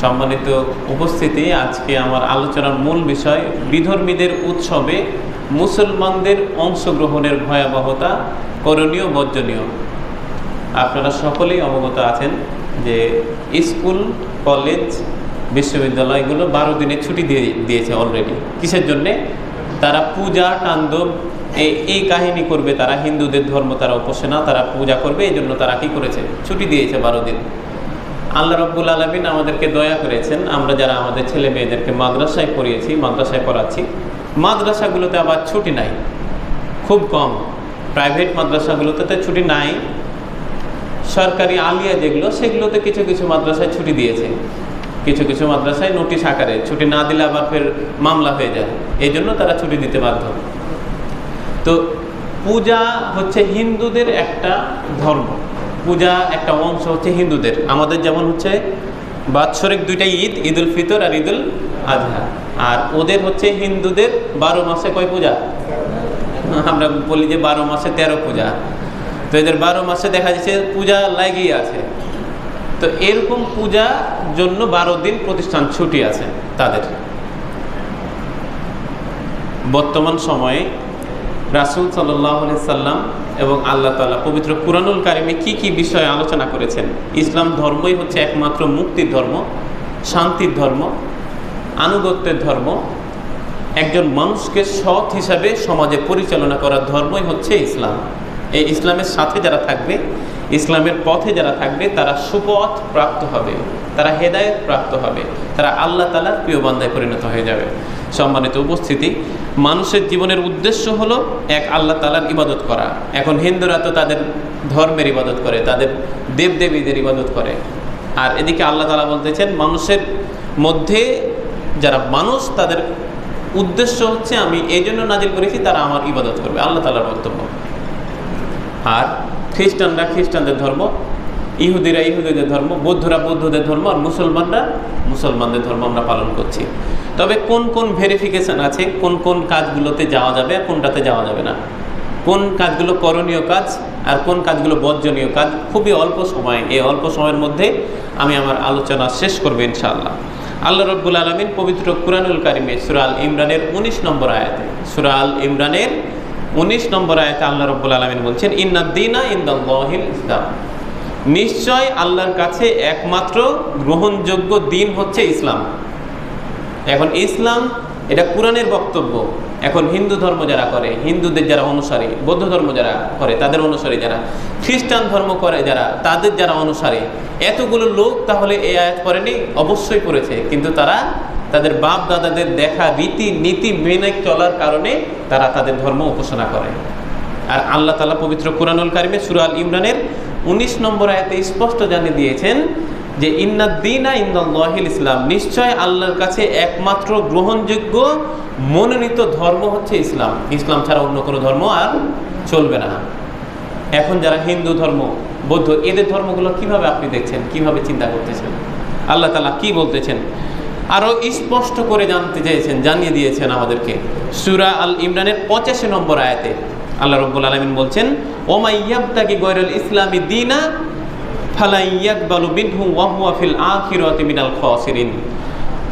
সম্মানিত উপস্থিতি, আজকে আমার আলোচনার মূল বিষয় বিধর্মীদের উৎসবে মুসলমানদের অংশগ্রহণের ভয়াবহতা করণীয়, বর্জনীয়। আপনারা সকলেই অবগত আছেন যে স্কুল, কলেজ, বিশ্ববিদ্যালয়গুলো বারো দিনের ছুটি দিয়ে দিয়েছে অলরেডি কিসের জন্যে? তারা পূজা টান্দব এই এই কাহিনী করবে তারা, হিন্দুদের ধর্ম তারা উপাসনা, তারা পূজা করবে এই জন্য তারা কী করেছে? ছুটি দিয়েছে বারো দিন। আল্লাহ রব্বুল আলমিন আমাদেরকে দয়া করেছেন। আমরা যারা আমাদের ছেলে মেয়েদেরকে মাদ্রাসায় পড়িয়েছি, মাদ্রাসায় পড়াচ্ছি, মাদ্রাসাগুলোতে আবার ছুটি নাই। খুব কম। প্রাইভেট মাদ্রাসাগুলোতে তো ছুটি নাই। সরকারি আলিয়া যেগুলো, সেগুলোতে কিছু কিছু মাদ্রাসায় ছুটি দিয়েছে। কিছু কিছু মাদ্রাসায় নোটিশ আকারে ছুটি না দিলে আবার ফের মামলা হয়ে যায়। এই জন্য তারা ছুটি দিতে বাধ্য। তো পূজা হচ্ছে হিন্দুদের একটা ধর্ম। পূজা একটা অংশ হচ্ছে হিন্দুদের। আমাদের যেমন হচ্ছে বাৎসরিক দুইটা ঈদ ঈদ উল ফিতর আর ঈদ উল আজহা আর ওদের হচ্ছে হিন্দুদের বারো মাসে কয় পূজা? আমরা বলি যে বারো মাসে তেরো পূজা। তো এদের বারো মাসে দেখা যাচ্ছে পূজা লাগিয়ে আছে। তো এরকম পূজা জন্য বারো দিন প্রতিষ্ঠান ছুটি আছে তাদের। বর্তমান সময়ে রাসুল সাল্লাহ সাল্লাম এবং আল্লাহ তালা পবিত্র কুরানুল কারিমে কি কি বিষয়ে আলোচনা করেছেন? ইসলাম ধর্মই হচ্ছে একমাত্র মুক্তির ধর্ম, শান্তির ধর্ম, আনুগত্যের ধর্ম। একজন মানুষকে সৎ হিসাবে সমাজে পরিচালনা করার ধর্মই হচ্ছে ইসলাম। এই ইসলামের সাথে যারা থাকবে, ইসলামের পথে যারা থাকবে, তারা সুপথ প্রাপ্ত হবে, তারা হেদায়ত প্রাপ্ত হবে, তারা আল্লাহ তালার প্রিয় বান্দায় পরিণত হয়ে যাবে। সম্মানিত উপস্থিতি, মানুষের জীবনের উদ্দেশ্য হলো এক আল্লাহ তালার ইবাদত করা। এখন হিন্দুরা তো তাদের ধর্মের ইবাদত করে, তাদের দেবদেবীদের ইবাদত করে। আর এদিকে আল্লাহ তালা বলতেছেন, মানুষের মধ্যে যারা মানুষ, তাদের উদ্দেশ্য হচ্ছে, আমি এই জন্য নাজিল করেছি, তারা আমার ইবাদত করবে। আল্লাহ তালার বক্তব্য। আর খ্রিস্টানরা খ্রিস্টানদের ধর্ম, ইহুদিরা ইহুদিদের ধর্ম, বৌদ্ধরা বৌদ্ধদের ধর্ম, আর মুসলমানরা মুসলমানদের ধর্ম আমরা পালন করছি। তবে কোন কোন ভেরিফিকেশন আছে, কোন কোন কাজগুলোতে যাওয়া যাবে আর কোনটাতে যাওয়া যাবে না? কোন কাজগুলো করণীয় কাজ আর কোন কাজগুলো বর্জনীয় কাজ? খুবই অল্প সময়। এই অল্প সময়ের মধ্যে আমি আমার আলোচনা শেষ করব ইনশাআল্লাহ। আল্লাহ রব্বুল আলমিন পবিত্র কুরআনুল কারিমে সুরাল ইমরানের উনিশ নম্বর আয়াতে সুরাল ইমরানের উনিশ নম্বর আয়তে আল্লাহ রব্বুল আলমিন বলছেন ইন্নাদ্দিনা ইন্দাল্লাহিল ইসলাম। নিশ্চয় আল্লাহর কাছে একমাত্র গ্রহণযোগ্য দিন হচ্ছে ইসলাম। এখন ইসলাম, এটা কোরআনের বক্তব্য। এখন হিন্দু ধর্ম যারা করে, হিন্দুদের যারা অনুসারী, বৌদ্ধ ধর্ম যারা করে, তাদের অনুসারী যারা, খ্রিস্টান ধর্ম করে যারা, তাদের যারা অনুসারী, এতগুলো লোক তাহলে এই আয়াত করেনি অবশ্যই করেছে কিন্তু তারা তাদের বাপ দাদাদের দেখা, রীতি, নীতি মেনে চলার কারণে তারা তাদের ধর্ম উপাসনা করে। আর আল্লাহ তালা পবিত্র কুরআনুল কারিমে সুরাল ইমরানের উনিশ নম্বর আয়াতে স্পষ্ট জানিয়ে দিয়েছেন যে ইন্নাদ্দিনা ইন্দাল্লাহিল ইসলাম, নিশ্চয় আল্লাহর কাছে একমাত্র গ্রহণযোগ্য মনোনীত ধর্ম হচ্ছে ইসলাম। ইসলাম ছাড়া অন্য কোনো ধর্ম আর চলবে না। এখন যারা হিন্দু ধর্ম, বৌদ্ধ, এদের ধর্মগুলো কীভাবে আপনি দেখছেন, কীভাবে চিন্তা করতেছেন? আল্লাহ তালা কি বলতেছেন? আরও স্পষ্ট করে জানতে চেয়েছেন, জানিয়ে দিয়েছেন আমাদেরকে। সুরা আল ইমরানের পঁচাশি নম্বর আয়াতে আল্লাহ রব্বুল আলমিন বলছেন ওমাইয়াবতাকি গৈরুল ইসলামী দিনা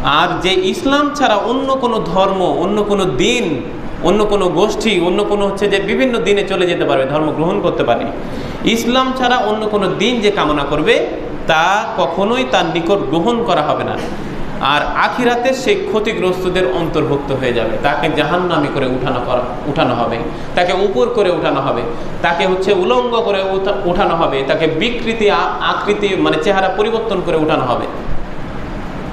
আর যে ইসলাম ছাড়া অন্য কোনো ধর্ম, অন্য কোনো দিন, অন্য কোনো গোষ্ঠী, অন্য কোনো হচ্ছে যে বিভিন্ন দিনে চলে যেতে পারবে, ধর্ম গ্রহণ করতে পারে। ইসলাম ছাড়া অন্য কোনো দিন যে কামনা করবে, তা কখনোই তার নিকট গ্রহণ করা হবে না। আর আখিরাতে সে ক্ষতিগ্রস্তদের অন্তর্ভুক্ত হয়ে যাবে। তাকে জাহান্নামি করে উঠানো করা, উঠানো হবে। তাকে উপর করে উঠানো হবে। তাকে হচ্ছে উলঙ্গ করে উঠানো হবে। তাকে বিকৃতি আকৃতি মানে চেহারা পরিবর্তন করে উঠানো হবে।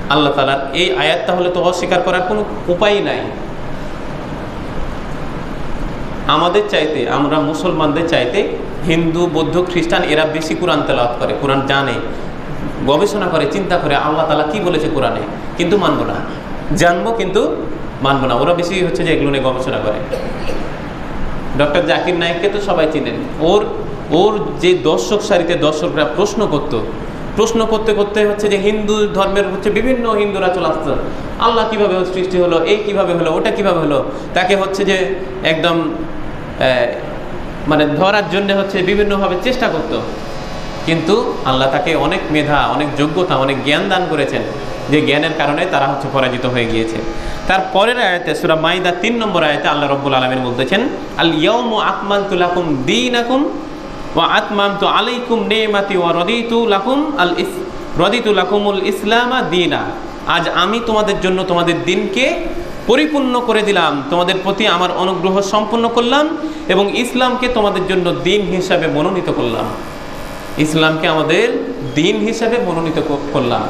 আল্লাহ তালার এই আয়াত তাহলে তো অস্বীকার করার কোনো উপায়ই নাই। আমাদের চাইতে, আমরা মুসলমানদের চাইতে হিন্দু, বৌদ্ধ, খ্রিস্টান, এরা বেশি কোরআন তেলাওয়াত করে। কোরআন জানে। গবেষণা করে, চিন্তা করে আল্লাহ তালা কি বলেছে কোরআনে? কিন্তু মানবো না। জানব কিন্তু মানবো না। ওরা বেশি হচ্ছে যে এগুলো নিয়ে গবেষণা করে। ডক্টর জাকির নায়েককে তো সবাই চিনেন। ওর ওর যে দর্শক সারিতে দর্শকরা প্রশ্ন করত, প্রশ্ন করতে করতে হচ্ছে যে হিন্দু ধর্মের হচ্ছে বিভিন্ন হিন্দুরা চলে আসতো আল্লাহ কীভাবে সৃষ্টি হলো? এই কীভাবে হলো? ওটা কীভাবে হলো? তাকে হচ্ছে যে একদম মানে ধরার জন্য হচ্ছে বিভিন্নভাবে চেষ্টা করতো। কিন্তু আল্লাহ তাকে অনেক মেধা, অনেক যোগ্যতা, অনেক জ্ঞান দান করেছেন যে জ্ঞানের কারণে তারা হচ্ছে পরাজিত হয়ে গিয়েছে। তার পরের আয়াতে, সুরা মাইদা তিন নম্বর আয়তে আল্লাহ রব্বুল আলমিন বলতেছেন, আল ইয়ম আকমাল তুলাকুম দিন আকুম ও আতমাম তু আলাইকুম নেমাতি ও রদিতু লাকুম আল ইস, রদিতু লাকুমুল ইসলামা দিনা। আজ আমি তোমাদের জন্য তোমাদের দিনকে পরিপূর্ণ করে দিলাম, তোমাদের প্রতি আমার অনুগ্রহ সম্পূর্ণ করলাম এবং ইসলামকে তোমাদের জন্য দিন হিসাবে মনোনীত করলাম। ইসলামকে আমাদের দিন হিসাবে মনোনীত করলাম।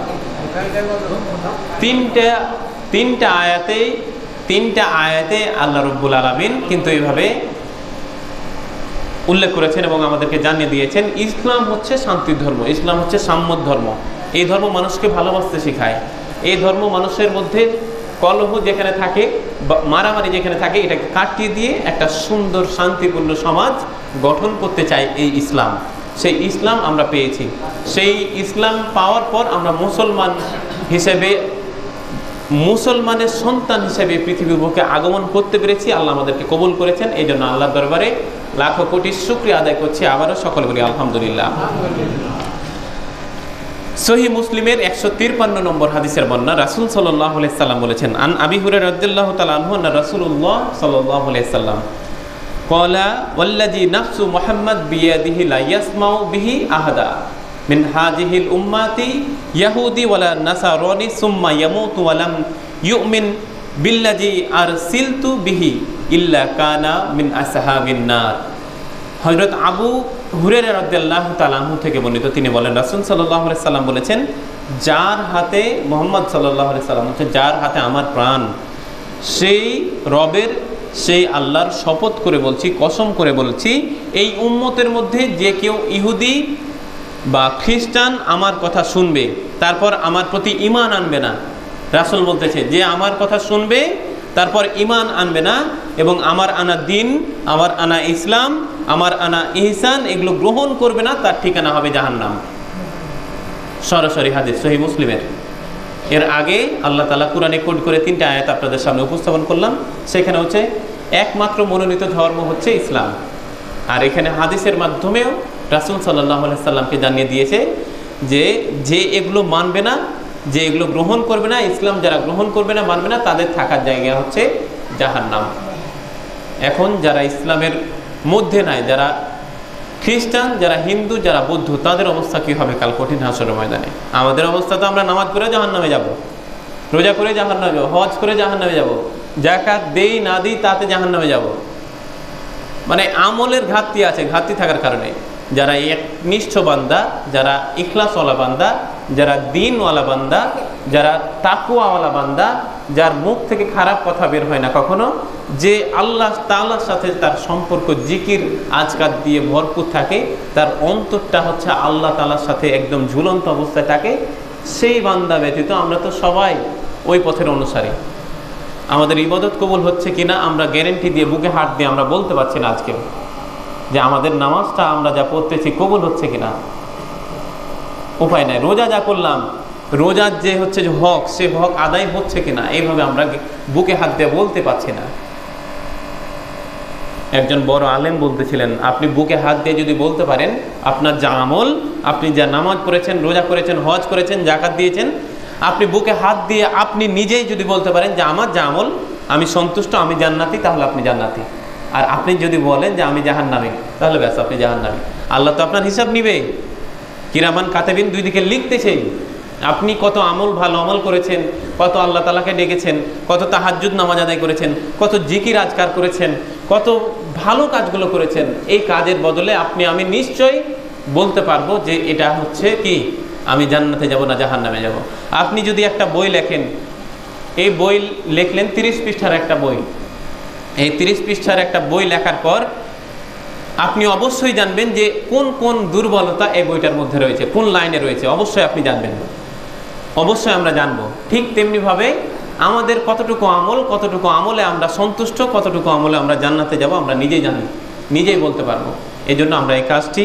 তিনটা তিনটা আয়াতে তিনটা আয়াতে আল্লাহ রব্বুল আলমিন কিন্তু এইভাবে উল্লেখ করেছেন এবং আমাদেরকে জানিয়ে দিয়েছেন, ইসলাম হচ্ছে শান্তির ধর্ম, ইসলাম হচ্ছে সাম্যর ধর্ম। এই ধর্ম মানুষকে ভালোবাসতে শেখায়। এই ধর্ম মানুষের মধ্যে কলহ যেখানে থাকে মারামারি যেখানে থাকে, এটাকে কাটিয়ে দিয়ে একটা সুন্দর শান্তিপূর্ণ সমাজ গঠন করতে চায় এই ইসলাম। সেই ইসলাম আমরা পেয়েছি। সেই ইসলাম পাওয়ার পর আমরা মুসলমান হিসেবে, মুসলমানের সন্তান হিসেবে পৃথিবীর বুকে আগমন করতে পেরেছি। আল্লাহ আমাদেরকে কবুল করেছেন। এই জন্য আল্লাহর দরবারে লাখো কোটি শুক্রিয়া আদায় করছি। আবারও সকল বলি, আলহামদুলিল্লাহ। সহি মুসলিমের একশো তিরপান্ন নম্বর হাদিসের বন্যা রাসুল সাল্লাহ সাল্লাম বলেছেন, আন আবি হুরে রদ্দুল্লাহ তালু না রাসুল্লাহ সাল্লাহ সাল্লাম। কলা ওয়াল্লাজি নাফসু মোহাম্মদ বিয়াদিহি লা ইয়াসমাউ বিহি আহাদা মিন হাজিহিল উম্মাতি ইয়াহুদি ওয়ালা নাসারনি সুম্মা ইয়ামুতু ওয়ালাম ইউমিন বিল্লাজি আর সিলতু বিহি ইল্লা কানা মিন আসহাবিন নার হজরত আবু হুরের রদ্দাল্লাহ তালাহু থেকে বর্ণিত তিনি বলেন, রাসুল সাল্লাহ সাল্লাম বলেছেন, যার হাতে, মোহাম্মদ সাল্লাহ সাল্লাম হচ্ছে যার হাতে আমার প্রাণ, সেই রবের সেই আল্লাহর শপথ করে বলছি, কসম করে বলছি, এই উম্মতের মধ্যে যে কেউ ইহুদি বা খ্রিস্টান আমার কথা শুনবে, তারপর আমার প্রতি ইমান আনবে না। রাসুল বলতেছে, যে আমার কথা শুনবে, তারপর ইমান আনবে না, এবং আমার আনা দিন, আমার আনা ইসলাম, আমার আনা ইহসান এগুলো গ্রহণ করবে না, তার ঠিকানা হবে জাহান্নাম। সরাসরি হাদিস, সহি মুসলিমের। এর আগে আল্লাহ তালা কোরআনে কোড করে তিনটা আয়াত আপনাদের সামনে উপস্থাপন করলাম। সেখানে হচ্ছে একমাত্র মনোনীত ধর্ম হচ্ছে ইসলাম। আর এখানে হাদিসের মাধ্যমেও রাসুল সাল্লাহ সাল্লামকে জানিয়ে দিয়েছে যে যে এগুলো মানবে না, যে এগুলো গ্রহণ করবে না, ইসলাম যারা গ্রহণ করবে না, মানবে না, তাদের থাকার জায়গা হচ্ছে জাহান্নাম। এখন যারা ইসলামের মধ্যে নাই, যারা খ্রিস্টান, যারা হিন্দু, যারা বৌদ্ধ, তাদের অবস্থা কী হবে কাল কঠিন হাসর ময়দানে? আমাদের অবস্থা তো আমরা নামাজ করে জাহান নামে যাব, রোজা করে জাহান নামে যাব, হজ করে জাহান নামে যাব। জাকাত দেই না দিই, তাতে জাহান নামে যাব। মানে আমলের ঘাটতি আছে, ঘাটতি থাকার কারণে। যারা একনিষ্ঠ বান্দা, যারা ইখলাসওয়ালা বান্দা, যারা দিনওয়ালা বান্দা, যারা তাকুয়াওয়ালা বান্দা, যার মুখ থেকে খারাপ কথা বের হয় না কখনো, যে আল্লাহ তাআলার সাথে তার সম্পর্ক, জিকির আজকাল দিয়ে ভরপুর থাকে, তার অন্তরটা হচ্ছে আল্লাহ তালার সাথে একদম ঝুলন্ত অবস্থায় থাকে, সেই বান্দা ব্যতীত আমরা তো সবাই ওই পথের অনুসারী। আমাদের ইবাদত কবুল হচ্ছে কিনা আমরা গ্যারেন্টি দিয়ে বুকে হাত দিয়ে আমরা বলতে পারছি না আজকে। যে আমাদের নামাজটা আমরা যা পড়তেছি কবুল হচ্ছে কিনা? উপায় নাই। রোজা যা করলাম, রোজার যে হচ্ছে যে হক, সে হক আদায় হচ্ছে কিনা, এইভাবে আমরা বুকে হাত দিয়ে বলতে পারছি না। একজন বড় আলেম বলতেছিলেন, আপনি বুকে হাত দিয়ে যদি বলতে পারেন, আপনার যা আমল, আপনি যা নামাজ পড়েছেন, রোজা করেছেন, হজ করেছেন জাকাত দিয়েছেন আপনি বুকে হাত দিয়ে আপনি নিজেই যদি বলতে পারেন যে আমার যা আমল, আমি সন্তুষ্ট, আমি জান্নাতি, তাহলে আপনি জান্নাতি। আর আপনি যদি বলেন যে আমি জাহান নামি তাহলে ব্যাস, আপনি জাহান নামি আল্লাহ তো আপনার হিসাব নিবে। কিরামান কাতেবিন দুই দিকে লিখতেছেই আপনি কত আমল ভালো আমল করেছেন, কত আল্লাহ তালাকে ডেকেছেন, কত তাহাজ্জুদ নামাজ আদায় করেছেন, কত জিকির আজকার করেছেন, কত ভালো কাজগুলো করেছেন, এই কাজের বদলে আপনি, আমি নিশ্চয়ই বলতে পারব যে এটা হচ্ছে কি? আমি জান্নাতে যাব না জাহান নামে যাব। আপনি যদি একটা বই লেখেন, এই বই লেখলেন তিরিশ পৃষ্ঠার একটা বই। এই তিরিশ পৃষ্ঠার একটা বই লেখার পর আপনি অবশ্যই জানবেন যে কোন কোন দুর্বলতা এই বইটার মধ্যে রয়েছে, কোন লাইনে রয়েছে, অবশ্যই আপনি জানবেন। অবশ্যই আমরা জানব। ঠিক তেমনিভাবে আমাদের কতটুকু আমল, কতটুকু আমলে আমরা সন্তুষ্ট, কতটুকু আমলে আমরা জান্নাতে যাব, আমরা নিজেই জানি, নিজেই বলতে পারব। এই জন্য আমরা এই কাজটি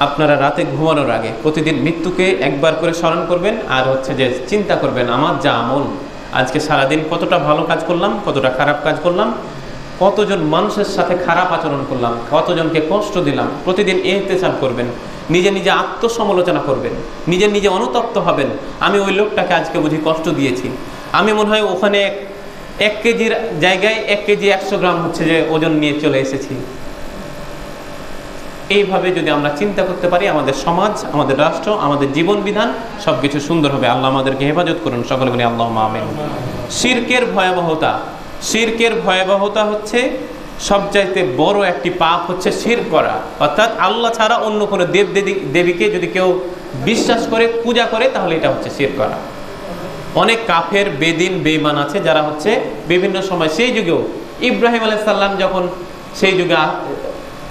আপনারা রাতে ঘুমানোর আগে প্রতিদিন মৃত্যুকে একবার করে স্মরণ করবেন আর হচ্ছে যে চিন্তা করবেন, আমার যা আমল আজকে সারাদিন কতটা ভালো কাজ করলাম, কতটা খারাপ কাজ করলাম, কতজন মানুষের সাথে খারাপ আচরণ করলাম, কতজনকে কষ্ট দিলাম, প্রতিদিন এহতেসাব করবেন, নিজে নিজে আত্মসমালোচনা করবেন, নিজে নিজে অনুতপ্ত হবেন, আমি ওই লোকটাকে আজকে বুঝি কষ্ট দিয়েছি। আমি মনে হয় ওখানে এক- কেজির জায়গায় এক কেজি একশো গ্রাম হচ্ছে যে ওজন নিয়ে চলে এসেছি। এইভাবে যদি আমরা চিন্তা করতে পারি, আমাদের সমাজ, আমাদের রাষ্ট্র, আমাদের জীবন বিধান সুন্দর হবে। আল্লাহ আমাদেরকে হেফাজত করুন। সকলে বলি আল্লাহ আমিন। শিরকের ভয়াবহতা শিরকের ভয়াবহতা হচ্ছে সবচাইতে বড় একটি পাপ হচ্ছে শির করা। অর্থাৎ আল্লাহ ছাড়া অন্য কোনো দেব দেবী- দেবীকে যদি কেউ বিশ্বাস করে, পূজা করে, তাহলে এটা হচ্ছে শির করা। অনেক কাফের, বেদিন বেইমান আছে যারা হচ্ছে বিভিন্ন সময় সেই যুগেও ইব্রাহিম আলাইসাল্লাম যখন সেই যুগে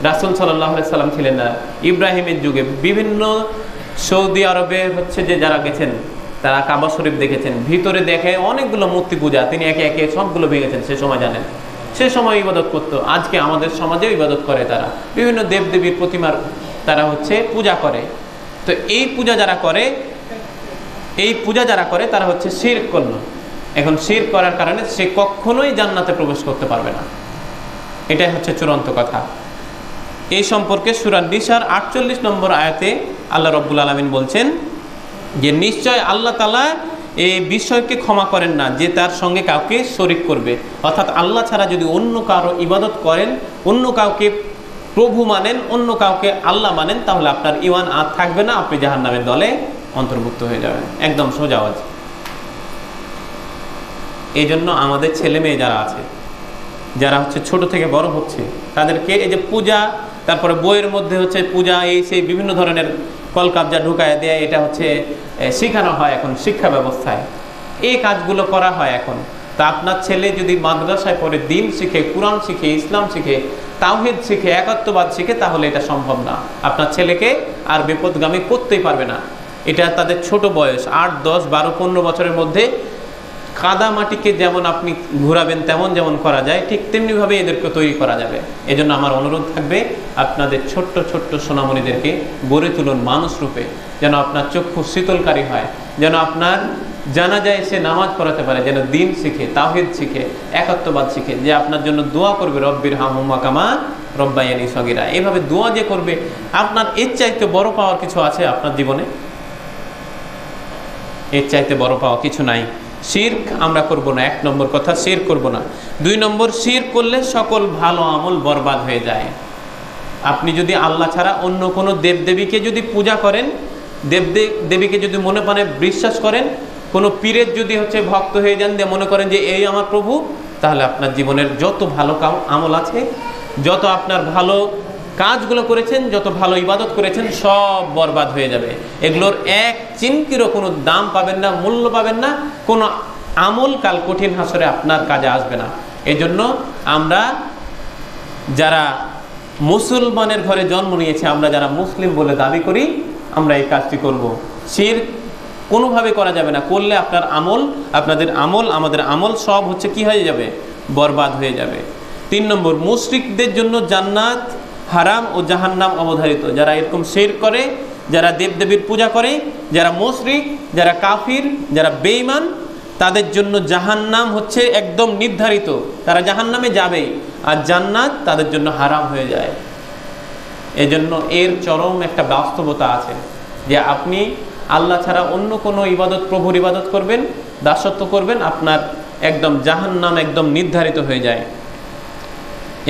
রাসুল সাল্লাহ সাল্লাম ছিলেন না। ইব্রাহিমের যুগে বিভিন্ন সৌদি আরবে হচ্ছে যে যারা গেছেন, তারা কাবা শরীফ দেখেছেন। ভিতরে দেখে অনেকগুলো মূর্তি পূজা, তিনি একে একে সবগুলো ভেঙেছেন, সে সময় জানেন। সে সময় ইবাদত করতো, আজকে আমাদের সমাজেও ইবাদত করে তারা। বিভিন্ন দেবদেবীর প্রতিমার তারা হচ্ছে পূজা করে। তো এই পূজা যারা করে, এই পূজা যারা করে, তারা হচ্ছে শির করল। এখন শির করার কারণে সে কখনোই জান্নাতে প্রবেশ করতে পারবে না। এটাই হচ্ছে চূড়ান্ত কথা। এই সম্পর্কে সুরান নিসার আটচল্লিশ নম্বর আয়াতে আল্লাহ রব্বুল আলমিন বলছেন যে, নিশ্চয় আল্লাহ তালা এই বিষয়কে ক্ষমা করেন না যে তার সঙ্গে কাউকে শরিক করবে। অর্থাৎ আল্লাহ ছাড়া যদি অন্য কারও ইবাদত করেন, অন্য কাউকে প্রভু মানেন, অন্য কাউকে আল্লাহ মানেন, তাহলে আপনার ইমান আর থাকবে না, আপনি জাহান নামের দলে অন্তর্ভুক্ত হয়ে যাবেন। একদম সোজা আওয়াজ। এই জন্য আমাদের ছেলে মেয়ে যারা আছে, যারা হচ্ছে ছোট থেকে বড় হচ্ছে, তাদেরকে এই যে পূজা তারপরে বইয়ের মধ্যে হচ্ছে পূজা, এই সেই বিভিন্ন ধরনের কলকাবজা ঢুকায় দেয়, এটা হচ্ছে শেখানো হয় এখন শিক্ষা ব্যবস্থায়। এই কাজগুলো করা হয় এখন। তা আপনার ছেলে যদি মাদ্রাসায় পড়ে, দিন শিখে, কোরআন শিখে, ইসলাম শিখে, তাওহিদ শিখে একাত্মবাদ শিখে, তাহলে এটা সম্ভব না। আপনার ছেলেকে আর বিপদগামী করতেই পারবে না। এটা তাদের ছোট বয়স, আট, দশ, বারো, পনেরো বছরের মধ্যে কাদা মাটিকে যেমন আপনি ঘোরাবেন, তেমন যেমন করা যায়, ঠিক তেমনিভাবে এদেরকে তৈরি করা যাবে। এজন্য আমার অনুরোধ থাকবে, আপনাদের ছোট্ট ছোট্ট সোনামণিদেরকে গড়ে তুলুন মানুষ রূপে, যেন আপনার চক্ষু শীতলকারী হয়, যেন আপনার জানা যায় সে নামাজ পড়াতে পারে, যেন দিন শিখে তাহিদ শিখে একাত্মবাদ শিখে, যে আপনার জন্য দোয়া করবে, রব্বির হামুমা কামা রব্বাইয়ানি সগিরা। এভাবে দোয়া যে করবে, আপনার এর চাইতে বড় পাওয়ার কিছু আছে আপনার জীবনে? এর চাইতে বড় পাওয়া কিছু নাই। শির্ক আমরা করব না, এক নম্বর কথা শির করব না। দুই নম্বর শির করলে সকল ভালো আমল বরবাদ হয়ে যায়। আপনি যদি আল্লাহ ছাড়া অন্য কোনো দেবদেবীকে যদি পূজা করেন দেব দেবীকে যদি মনে প্রাণে বিশ্বাস করেন, কোনো পীরের যদি হচ্ছে ভক্ত হয়ে যান দিয়ে মনে করেন যে এই আমার প্রভু, তাহলে আপনার জীবনের যত ভালো আমল আছে, যত আপনার ভালো কাজগুলো করেছেন, যত ভালো ইবাদত করেছেন, সব বরবাদ হয়ে যাবে। এগুলোর এক চিন্তিরও কোনো দাম পাবেন না, মূল্য পাবেন না, কোনো আমল কাল কঠিন হাসরে আপনার কাজে আসবে না। এজন্য আমরা যারা মুসলমানের ঘরে জন্ম নিয়েছে, আমরা যারা মুসলিম বলে দাবি করি, আমরা এই কাজটি করব। শির কোনোভাবে করা যাবে না, করলে আপনার আমল, আপনাদের আমল, আমাদের আমল সব হচ্ছে কি হয়ে যাবে? বরবাদ হয়ে যাবে। তিন নম্বর, মুশরিকদের জন্য জান্নাত হারাম ও জাহান্নাম অবধারিত। যারা এরকম শের করে, যারা দেবদেবীর পূজা করে, যারা মুশরিক, যারা কাফির, যারা বেঈমান, তাদের জন্য জাহান্নাম হচ্ছে একদম নির্ধারিত। তারা জাহান্নামে যাবেই, আর জান্নাত তাদের জন্য হারাম হয়ে যায়। এজন্য এর চরম একটা বাস্তবতা আছে, যে আপনি আল্লাহ ছাড়া অন্য কোনো ইবাদত, প্রভুর ইবাদত করবেন, দাসত্ব করবেন, আপনার একদম জাহান্নাম একদম নির্ধারিত হয়ে যায়।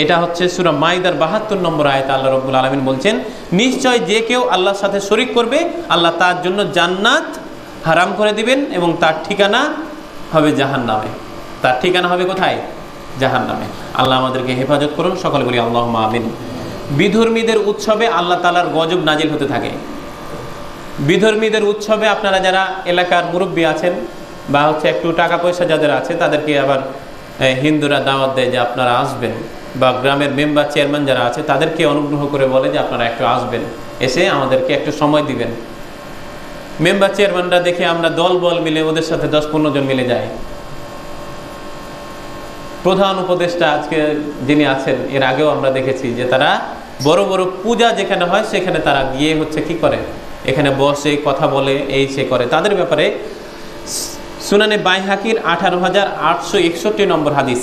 এটা হচ্ছে সুরা মাইদার বাহাত্তর নম্বর আয়তা আল্লাহ রব্বুল আলমিন বলছেন, নিশ্চয় যে কেউ আল্লাহর সাথে শরিক করবে, আল্লাহ তার জন্য জান্নাত হারাম করে দিবেন এবং তার ঠিকানা হবে জাহান নামে তার ঠিকানা হবে কোথায়? জাহান নামে আল্লাহ আমাদেরকে হেফাজত করুন, সকলে বলি আল্লাহ আমিন। বিধর্মীদের উৎসবে আল্লাহ তালার গজব নাজিল হতে থাকে। বিধর্মীদের উৎসবে আপনারা যারা এলাকার মুরব্বী আছেন বা হচ্ছে একটু টাকা পয়সা যাদের আছে, তাদেরকে আবার হিন্দুরা দাওয়াত দেয় যে আপনারা আসবেন। বা গ্রামের মেম্বার, চেয়ারম্যান যারা আছে, তাদেরকে অনুগ্রহ করে বলে যে আপনারা একটু আসবেন। এসে আমাদেরকে একটু সময় দিবেন। মেম্বার, চেয়ারম্যানরা দেখে আমরা দল, বল মিলে ওদের সাথে দশ পনেরো জন মিলে যাই। প্রধান উপদেষ্টা আজকে যিনি আছেন, এর আগেও আমরা দেখেছি যে তারা বড় বড় পূজা যেখানে হয়, সেখানে তারা গিয়ে হচ্ছে কি করে? এখানে বসে কথা বলে, এই সে করে। তাদের ব্যাপারে সুনানে বাইহাকির আঠারো হাজার আটশো একষট্টি নম্বর হাদিস।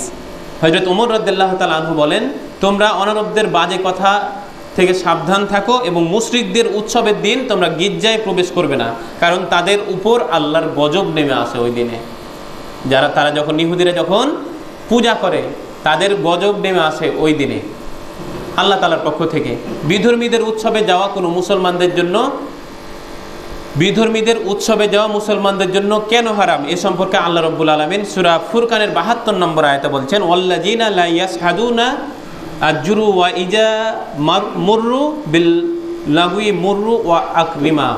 হজরত উমর রদ্দাল্লাহ তাল আনহু বলেন, তোমরা অনারবদের বাজে কথা থেকে সাবধান থাকো এবং মুশরিকদের উৎসবের দিন তোমরা গির্জায় প্রবেশ করবে না, কারণ তাদের উপর আল্লাহর গজব নেমে আসে ওই দিনে। যারা, তারা যখন ইহুদিরা যখন পূজা করে, তাদের গজব নেমে আসে ওই দিনে। আল্লাহ তালার পক্ষ থেকে। বিধর্মীদের উৎসবে যাওয়া কোনো মুসলমানদের জন্য বিধর্মীদের উৎসবে যাওয়া মুসলমানদের জন্য কেন হারাম? এ সম্পর্কে আল্লাহ রব্বুল আলমিন সুরা ফুরকানের বাহাত্তর নম্বর আয়তা বলছেন আজরু ওয়া ইজা মার- মুররু বিল লাগুই মুররু ওয়া আকরিমা।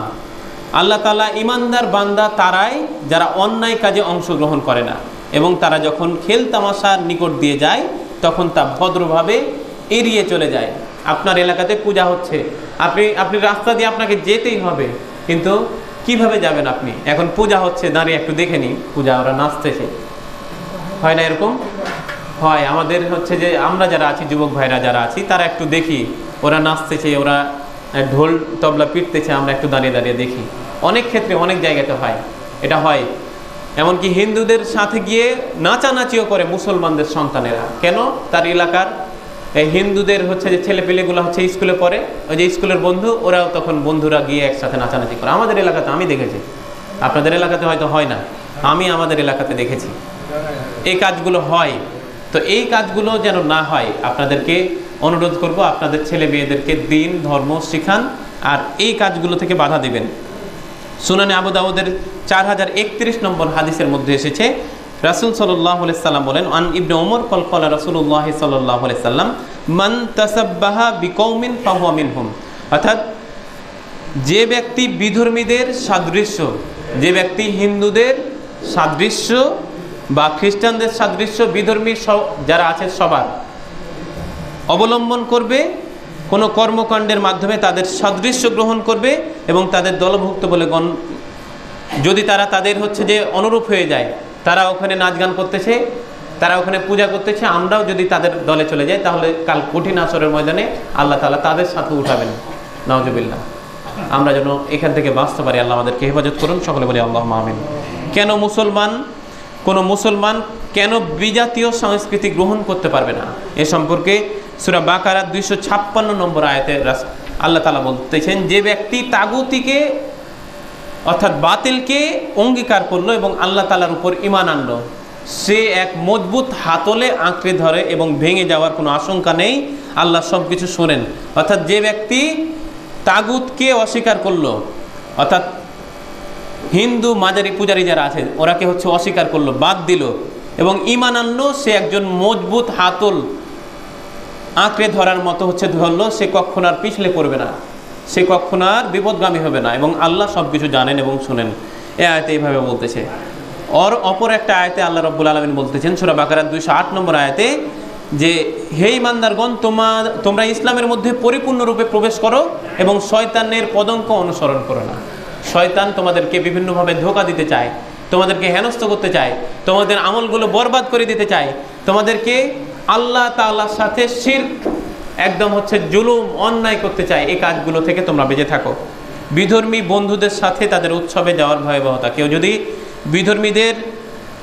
আল্লাহ তালা ইমানদার বান্দা তারাই যারা অন্যায় কাজে অংশগ্রহণ করে না এবং তারা যখন খেল তামাশার নিকট দিয়ে যায়, তখন তা ভদ্রভাবে এড়িয়ে চলে যায়। আপনার এলাকাতে পূজা হচ্ছে। আপনি আপনি রাস্তা দিয়ে আপনাকে যেতেই হবে। কিন্তু কীভাবে যাবেন আপনি? এখন পূজা হচ্ছে, দাঁড়িয়ে একটু দেখে নিই। পূজা ওরা নাচতেছে হয় না এরকম? হয়, আমাদের হচ্ছে যে আমরা যারা আছি, যুবক ভাইরা যারা আছি, তারা একটু দেখি। ওরা নাচতেছে ওরা ঢোল, তবলা পিটতেছে, আমরা একটু দাঁড়িয়ে দাঁড়িয়ে দেখি। অনেক ক্ষেত্রে অনেক জায়গাতে হয়। এটা হয়। এমনকি হিন্দুদের সাথে গিয়ে নাচানাচিও করে মুসলমানদের সন্তানেরা। কেন? তার এলাকার এই হিন্দুদের হচ্ছে যে ছেলেপিলেগুলো হচ্ছে স্কুলে পড়ে, ওই যে স্কুলের বন্ধু, ওরাও তখন বন্ধুরা গিয়ে একসাথে নাচানাচি করে। আমাদের এলাকাতে আমি দেখেছি। আপনাদের এলাকাতে হয়তো হয় না। আমি আমাদের এলাকাতে দেখেছি। এই কাজগুলো হয়। তো এই কাজগুলো যেন না হয়, আপনাদেরকে অনুরোধ করব, আপনাদের ছেলে মেয়েদেরকে দিন, ধর্ম, শিখান, আর এই কাজগুলো থেকে বাধা দিবেন। সুনানে আবু চার হাজার একত্রিশ নম্বর হাদিসের মধ্যে এসেছে রাসুল সাল্লাহ সাল্লাম বলেন, আন ইবনে ওমর কল কলা রাসুল্লাহ সাল্লাহ সাল্লাম, মান তাসাব্বাহা বিকৌমিন ফাহুয়া মিনহুম। অর্থাৎ, যে ব্যক্তি বিধর্মীদের সাদৃশ্য, যে ব্যক্তি হিন্দুদের সাদৃশ্য বা খ্রিস্টানদের সাদৃশ্য, বিধর্মী যারা আছে সবার, অবলম্বন করবে, কোনো কর্মকাণ্ডের মাধ্যমে তাদের সাদৃশ্য গ্রহণ করবে এবং তাদের দলভুক্ত বলে গণ, যদি তারা তাদের হচ্ছে যে অনুরূপ হয়ে যায় তারা ওখানে নাচ গান করতেছে, তারা ওখানে পূজা করতেছে, আমরাও যদি তাদের দলে চলে যাই, তাহলে কাল কঠিন আসরের ময়দানে আল্লাহ তালা তাদের সাথে উঠাবেন। নওজবিল্লা আমরা যেন এখান থেকে বাঁচতে পারি, আল্লাহ আমাদেরকে হেফাজত করুন। সকলে বলি আল্লাহ আমিন। কেন মুসলমান, কোনো মুসলমান কেন বিজাতীয় সংস্কৃতি গ্রহণ করতে পারবে না? এ সম্পর্কে সুরা বাকারা দুইশো ছাপ্পান্ন নম্বর আয়তে আল্লাহ তালা বলতেছেন, যে ব্যক্তি তাগুতিকে অর্থাৎ বাতিলকে অঙ্গীকার করল এবং আল্লাহ তালার উপর ইমান আনলো। সে এক মজবুত হাতলে আঁকড়ে ধরে এবং ভেঙে যাওয়ার কোনো আশঙ্কা নেই। আল্লাহ সব কিছু শোনেন। অর্থাৎ যে ব্যক্তি তাগুতকে অস্বীকার করল, অর্থাৎ হিন্দু মাজারি পূজারি যারা আছে, ওরাকে হচ্ছে অস্বীকার করল, বাদ দিল এবং ইমান আনলো, সে একজন মজবুত হাতল আঁকড়ে ধরার মতো হচ্ছে ধরলো, সে কখন আর পিছলে পড়বে না। সে কখন আর বিপদগামী হবে না এবং আল্লাহ সব কিছু জানেন এবং শুনেন। এ আয়তে এইভাবে বলতেছে, অর অপর একটা আয়তে আল্লাহ রব্বুল আলমিন বলতেছেন, সুরা বাকারার দুইশো আট নম্বর আয়তে, যে, হে ইমানদারগণ তোমার তোমরা ইসলামের মধ্যে পরিপূর্ণরূপে প্রবেশ করো এবং শয়তানের পদঙ্ক অনুসরণ করো না। শয়তান তোমাদেরকে বিভিন্নভাবে ধোকা দিতে চায়, তোমাদেরকে হেনস্থ করতে চায়, তোমাদের আমলগুলো বরবাদ করে দিতে চায়, তোমাদেরকে আল্লাহ তাআলার সাথে শিরক একদম হচ্ছে জুলুম, অন্যায় করতে চায়, এই কাজগুলো থেকে তোমরা বেঁচে থাকো। বিধর্মী বন্ধুদের সাথে তাদের উৎসবে যাওয়ার ভয়াবহতা। কেউ যদি বিধর্মীদের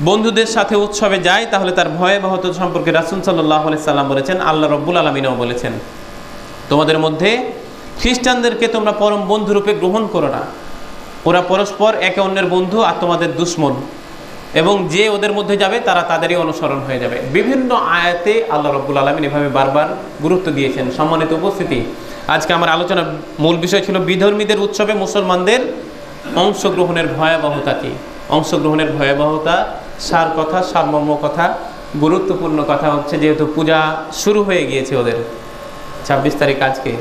বন্ধুদের সাথে উৎসবে যায়, তাহলে তার ভয়াবহতা সম্পর্কে রাসুল সাল্লাহ সাল্লাম বলেছেন, আল্লাহ রব্বুল আলমিনও বলেছেন। তোমাদের মধ্যে খ্রিস্টানদেরকে তোমরা পরম বন্ধুরূপে গ্রহণ করো না। ওরা পরস্পর একে অন্যের বন্ধু আর তোমাদের দুশ্মন। এবং যে ওদের মধ্যে যাবে, তারা তাদেরই অনুসরণ হয়ে যাবে। বিভিন্ন আয়াতে আল্লাহ রব্বুল আলমিন এভাবে বারবার গুরুত্ব দিয়েছেন। সম্মানিত উপস্থিতি, আজকে আমার আলোচনার মূল বিষয় ছিল বিধর্মীদের উৎসবে মুসলমানদের অংশগ্রহণের ভয়াবহতা কি? অংশগ্রহণের ভয়াবহতা, সার কথা, সারমর্ম কথা, গুরুত্বপূর্ণ কথা হচ্ছে যেহেতু পূজা শুরু হয়ে গিয়েছে ওদের। ছাব্বিশ তারিখ আজকে।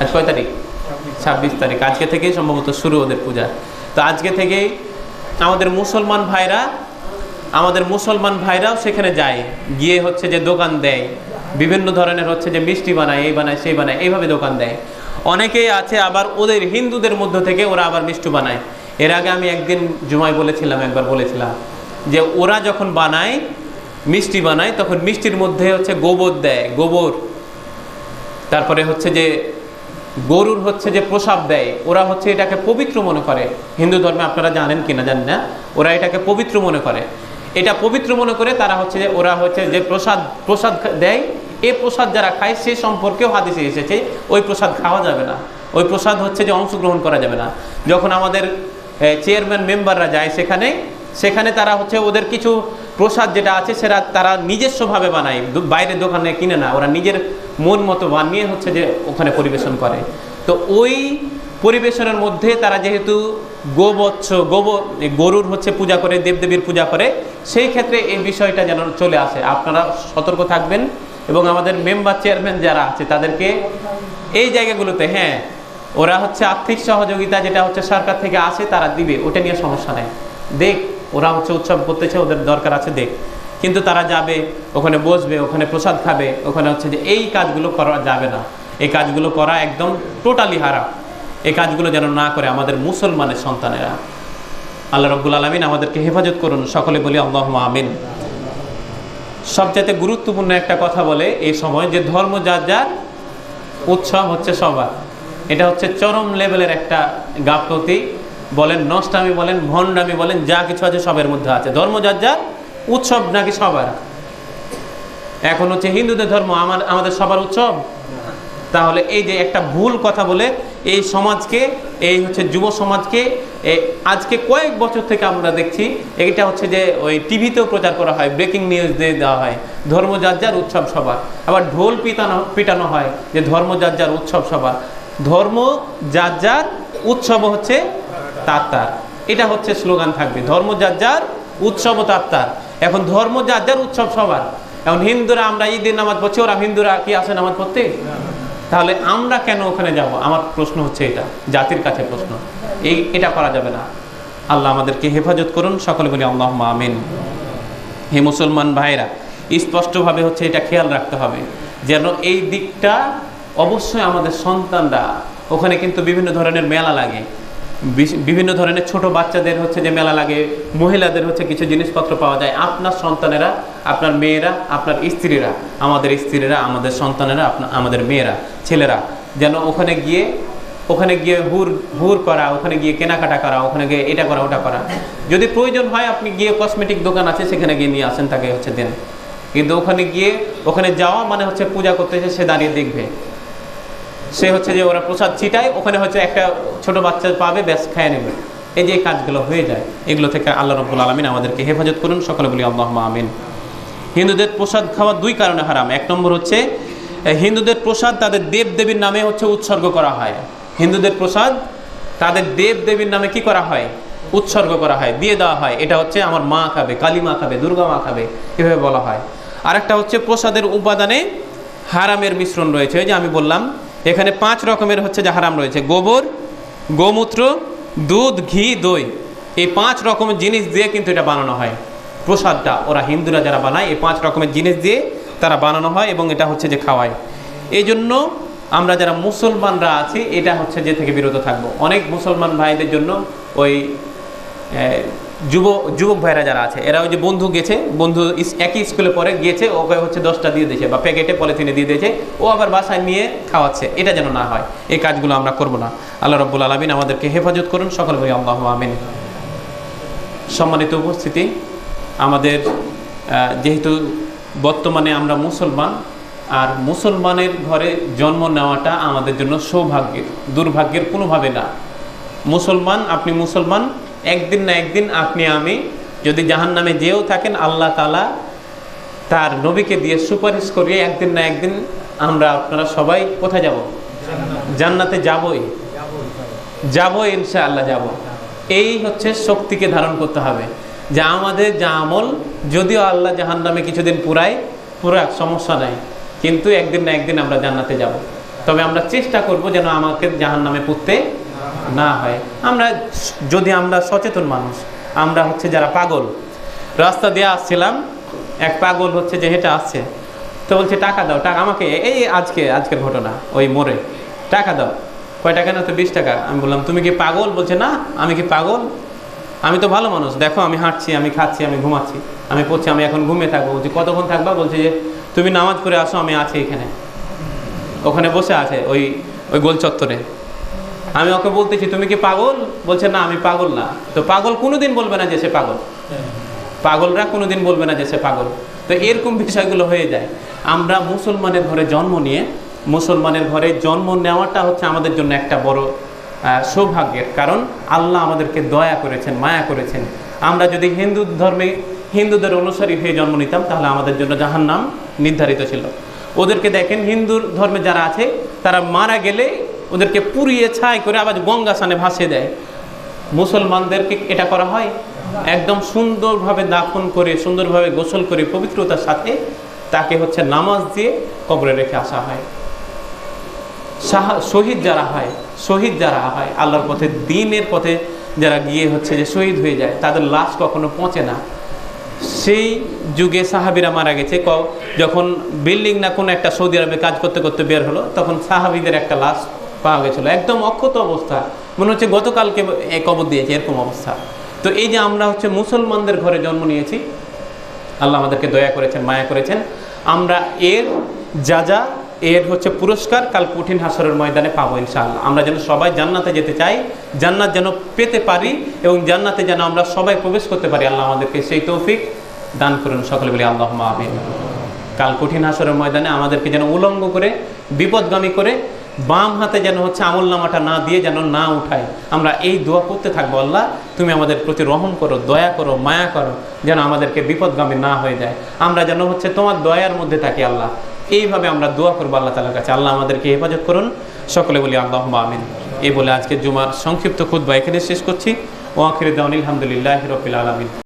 আজ কয় তারিখ? ছাব্বিশ তারিখ। আজকে থেকেই সম্ভবত শুরু ওদের পূজা। তো আজকে থেকেই আমাদের মুসলমান ভাইরা, আমাদের মুসলমান ভাইরাও সেখানে যায়, গিয়ে হচ্ছে যে দোকান দেয়। বিভিন্ন ধরনের হচ্ছে যে মিষ্টি বানায়, এই বানায়, সেই বানায়, এইভাবে দোকান দেয়। অনেকেই আছে আবার ওদের হিন্দুদের মধ্য থেকে ওরা আবার মিষ্টি বানায়। এর আগে আমি একদিন জুমায় বলেছিলাম, একবার বলেছিলাম যে ওরা যখন বানায়, মিষ্টি বানায়, তখন মিষ্টির মধ্যে হচ্ছে গোবর দেয়, গোবর। তারপরে হচ্ছে যে গরুর হচ্ছে যে প্রসাব দেয়, ওরা হচ্ছে এটাকে পবিত্র মনে করে। হিন্দু ধর্মে আপনারা জানেন কিনা জানেন না, ওরা এটাকে পবিত্র মনে করে। এটা পবিত্র মনে করে তারা হচ্ছে যে, ওরা হচ্ছে যে প্রসাদ প্রসাদ দেয় এই প্রসাদ যারা খায় সে সম্পর্কেও হাদিসে এসেছে, ওই প্রসাদ খাওয়া যাবে না। ওই প্রসাদ হচ্ছে যে অংশগ্রহণ করা যাবে না। যখন আমাদের চেয়ারম্যান মেম্বাররা যায় সেখানে সেখানে তারা হচ্ছে ওদের কিছু প্রসাদ যেটা আছে সেটা তারা নিজস্বভাবে বানায়। বাইরের দোকানে কিনে না, ওরা নিজের মন মতো বানিয়ে হচ্ছে যে ওখানে পরিবেশন করে। তো ওই পরিবেশনের মধ্যে তারা যেহেতু গোবৎস, গোব গরুর হচ্ছে পূজা করে, দেবদেবীর পূজা করে, সেই ক্ষেত্রে এই বিষয়টা যেন চলে আসে। আপনারা সতর্ক থাকবেন এবং আমাদের মেম্বার চেয়ারম্যান যারা আছে, তাদেরকে এই জায়গাগুলোতে হ্যাঁ ওরা হচ্ছে আর্থিক সহযোগিতা যেটা হচ্ছে সরকার থেকে আসে, তারা দিবে, ওটা নিয়ে সমস্যা নেই। দেখ, ওরা হচ্ছে উৎসব করতেছে, ওদের দরকার আছে, দেখ। কিন্তু তারা যাবে, ওখানে বসবে, ওখানে প্রসাদ খাবে, ওখানে হচ্ছে যে এই কাজগুলো করা যাবে না। এই কাজগুলো করা একদম টোটালি হারা এই কাজগুলো যেন না করে আমাদের মুসলমানের সন্তানেরা। আল্লাহ রব্বুল আলমিন আমাদেরকে হেফাজত করুন, সকলে বলি আল্লাহ আমিন। সবচাইতে গুরুত্বপূর্ণ একটা কথা বলে এই সময় যে ধর্ম যার যার উৎসব হচ্ছে সবার। এটা হচ্ছে চরম লেভেলের একটা গাফলতি। বলেন নষ্টামি বলেন, ভণ্ডামি বলেন, যা কিছু আছে সবের মধ্যে আছে। ধর্ম যার যার উৎসব নাকি সবার? এখন হচ্ছে হিন্দুদের ধর্ম আমার, আমাদের সবার উৎসব? তাহলে এই যে একটা ভুল কথা বলে এই সমাজকে, এই হচ্ছে যুব সমাজকে আজকে কয়েক বছর থেকে আমরা দেখছি, এটা হচ্ছে যে ওই টিভিতেও প্রচার করা হয় ব্রেকিং নিউজ দিয়ে দেওয়া হয় ধর্ম উৎসব সবার। আবার ঢোল পিটানো পিটানো হয় যে ধর্ম উৎসব সবার। ধর্ম যার যার উৎসব হচ্ছে তার তার। এটা হচ্ছে স্লোগান থাকবে ধর্ম উৎসব তার তার। এখন ধর্ম যার যার উৎসব সবার। এখন হিন্দুরা, আমরা ঈদের নামাজ পড়ছি, ওরা হিন্দুরা কি আসে নামাজ পড়তে? তাহলে আমরা কেন ওখানে যাব? আমার প্রশ্ন হচ্ছে এটা, জাতির কাছে প্রশ্ন। এই, এটা করা যাবে না। আল্লাহ আমাদেরকে হেফাজত করুন, সকলে বলি আল্লাহ আমিন। হে মুসলমান ভাইরা স্পষ্টভাবে হচ্ছে এটা খেয়াল রাখতে হবে, যেন এই দিকটা অবশ্যই আমাদের সন্তানরা, ওখানে কিন্তু বিভিন্ন ধরনের মেলা লাগে। বিভিন্ন ধরনের ছোট বাচ্চাদের হচ্ছে যে মেলা লাগে, মহিলাদের হচ্ছে কিছু জিনিসপত্র পাওয়া যায়। আপনার সন্তানেরা, আপনার মেয়েরা, আপনার স্ত্রীরা, আমাদের স্ত্রীরা, আমাদের সন্তানেরা আপনার আমাদের মেয়েরা, ছেলেরা, যেন ওখানে গিয়ে ওখানে গিয়ে হুর হুর করা, ওখানে গিয়ে কেনাকাটা করা, ওখানে গিয়ে এটা করা, ওটা করা। যদি প্রয়োজন হয় আপনি গিয়ে কসমেটিক দোকান আছে, সেখানে গিয়ে নিয়ে আসেন তাকে হচ্ছে দেন। কিন্তু ওখানে গিয়ে, ওখানে যাওয়া মানে হচ্ছে পূজা করতেছে সে দাঁড়িয়ে দেখবে। সে হচ্ছে যে ওরা প্রসাদ ছিটায়, ওখানে হচ্ছে একটা ছোট বাচ্চা পাবে, ব্যাস খেয়ে নেবে। এই যে কাজগুলো হয়ে যায়, এগুলো থেকে আল্লাহ রব্বুল আলমিন আমাদেরকে হেফাজত করুন, সকলে বলি আল্লাহ আমিন। হিন্দুদের প্রসাদ খাওয়া দুই কারণে হারাম। এক নম্বর হচ্ছে হিন্দুদের প্রসাদ তাদের দেব দেবীর নামে হচ্ছে উৎসর্গ করা হয়। হিন্দুদের প্রসাদ তাদের দেব দেবীর নামে কি করা হয়? উৎসর্গ করা হয়, দিয়ে দেওয়া হয়। এটা হচ্ছে আমার মা খাবে কালী মা খাবে, দুর্গা মা খাবে, এভাবে বলা হয়। আরেকটা হচ্ছে প্রসাদের উপাদানে হারামের মিশ্রণ রয়েছে। যে আমি বললাম এখানে পাঁচ রকমের হচ্ছে যে হারাম রয়েছে। গোবর, গোমূত্র, দুধ, ঘি, দই। এই পাঁচ রকমের জিনিস দিয়ে কিন্তু এটা বানানো হয়। প্রসাদটা ওরা হিন্দুরা যারা বানায়, এই পাঁচ রকমের জিনিস দিয়ে তারা বানানো হয় এবং এটা হচ্ছে যে খাওয়ায়। এই জন্য আমরা যারা মুসলমানরা আছি, এটা হচ্ছে যে থেকে বিরত থাকব। অনেক মুসলমান ভাইদের জন্য ওই যুব যুবক ভাইরা যারা আছে, এরা ওই যে বন্ধু গেছে, বন্ধু একই স্কুলে পড়ে, গিয়েছে, ওকে হচ্ছে দশটা দিয়ে দিয়েছে বা প্যাকেটে পলিথিনে দিয়ে দিয়েছে, ও আবার বাসায় নিয়ে খাওয়াচ্ছে। এটা যেন না হয়, এই কাজগুলো আমরা করব না। আল্লাহ রব্বুল আলমিন আমাদেরকে হেফাজত করুন, সকল ভাই আল্লাহ আমিন। সম্মানিত উপস্থিতি, আমাদের যেহেতু বর্তমানে আমরা মুসলমান, আর মুসলমানের ঘরে জন্ম নেওয়াটা আমাদের জন্য সৌভাগ্যের, দুর্ভাগ্যের কোনোভাবে না। মুসলমান, আপনি মুসলমান একদিন না একদিন আপনি, আমি যদি জাহান নামে যেও থাকেন, আল্লাহ তালা তার নবীকে দিয়ে সুপারিশ করিয়ে একদিন না একদিন আমরা আপনারা সবাই কোথায় যাব? জান্নাতে যাবই। যাব ইনশাআল্লাহ যাব। এই হচ্ছে শক্তিকে ধারণ করতে হবে যে আমাদের যা আমল, যদিও আল্লাহ জাহান নামে কিছুদিন পুরাই পুরা সমস্যা নাই, কিন্তু একদিন না একদিন আমরা জান্নাতে যাব। তবে আমরা চেষ্টা করব যেন আমাকে জাহান নামে পুঁততে না হয়। আমরা যদি আমরা সচেতন মানুষ, আমরা হচ্ছে যারা পাগল, রাস্তা দিয়ে আসছিলাম, এক পাগল হচ্ছে যে হেঁটে আসছে, তো বলছে, টাকা দাও, টাকা, আমাকে এই আজকে, আজকের ঘটনা, ওই মোড়ে, টাকা দাও। কয় টাকা না তো বিশ টাকা? আমি বললাম, তুমি কি পাগল? বলছে, না, আমি কি পাগল? আমি তো ভালো মানুষ, দেখো আমি হাঁটছি, আমি খাচ্ছি, আমি ঘুমাচ্ছি, আমি পড়ছি, আমি এখন ঘুমিয়ে থাকব। বলছি, কতক্ষণ থাকবা? বলছে যে, তুমি নামাজ পড়ে আসো, আমি আছি এখানে। ওখানে বসে আছে ওই ওই গোল চত্বরে আমি ওকে বলতেছি, তুমি কি পাগল? বলছে, না, আমি পাগল না। তো পাগল কোনোদিন বলবে না যে সে পাগল। পাগলরা কোনোদিন বলবে না যে সে পাগল। তো এরকম বিষয়গুলো হয়ে যায়। আমরা মুসলমানের ঘরে জন্ম নিয়ে, মুসলমানের ঘরে জন্ম নেওয়াটা হচ্ছে আমাদের জন্য একটা বড় সৌভাগ্যের কারণ। আল্লাহ আমাদেরকে দয়া করেছেন, মায়া করেছেন। আমরা যদি হিন্দু ধর্মে, হিন্দুদের অনুসারী হয়ে জন্ম নিতাম, তাহলে আমাদের জন্য জাহান্নাম নির্ধারিত ছিল। ওদেরকে দেখেন হিন্দু ধর্মে যারা আছে, তারা মারা গেলে ওদেরকে পুড়িয়ে ছাই করে আবার গঙ্গা স্নানে ভাসিয়ে দেয়। মুসলমানদেরকে এটা করা হয় একদম সুন্দরভাবে দাফন করে, সুন্দরভাবে গোসল করে পবিত্রতার সাথে তাকে হচ্ছে নামাজ দিয়ে কবরে রেখে আসা হয়। শহীদ যারা হয়, শহীদ যারা হয়, আল্লাহর পথে, দিনের পথে যারা গিয়ে হচ্ছে যে শহীদ হয়ে যায়, তাদের লাশ কখনো পচে না। সেই যুগে সাহাবিরা মারা গেছে। ক- যখন বিল্ডিং না কোনো একটা সৌদি আরবে কাজ করতে করতে বের হলো, তখন সাহাবিদের একটা লাশ পাওয়া গেছিল। একদম অক্ষত অবস্থা। মনে হচ্ছে গতকালকে কবর দিয়েছে, এরকম অবস্থা। তো এই যে আমরা হচ্ছে মুসলমানদের ঘরে জন্ম নিয়েছি, আল্লাহ আমাদেরকে দয়া করেছেন, মায়া করেছেন। আমরা এর যা যা, এর হচ্ছে পুরস্কার কাল কঠিন হাসরের ময়দানে পাবো ইনশাআল্লাহ। আমরা যেন সবাই জান্নাতে যেতে চাই, জান্নাত যেন পেতে পারি এবং জান্নাতে যেন আমরা সবাই প্রবেশ করতে পারি, আল্লাহ আমাদেরকে সেই তৌফিক দান করুন। সকলে বলি আল্লাহ আমিন। কাল কঠিন হাসরের ময়দানে আমাদেরকে যেন উলঙ্গ করে, বিপদগামী করে বাম হাতে যেন হচ্ছে আমল নামাটা না দিয়ে যেন না উঠায়। আমরা এই দোয়া করতে থাকব, আল্লাহ, তুমি আমাদের প্রতি রহম করো, দয়া করো, মায়া করো, যেন আমাদেরকে বিপদগামী না হয়ে যায়। আমরা যেন হচ্ছে তোমার দয়ার মধ্যে থাকি, আল্লাহ। এইভাবে আমরা দোয়া করব আল্লাহ তালার কাছে। আল্লাহ, আমাদেরকে হেফাজত করুন। সকলে বলি আল্লাহ আমিন। এই বলে আজকে জুমার সংক্ষিপ্ত খুদ্া এখানে শেষ করছি। ও আখির দাউন আলহামদুলিল্লাহ রবিল আলমিন।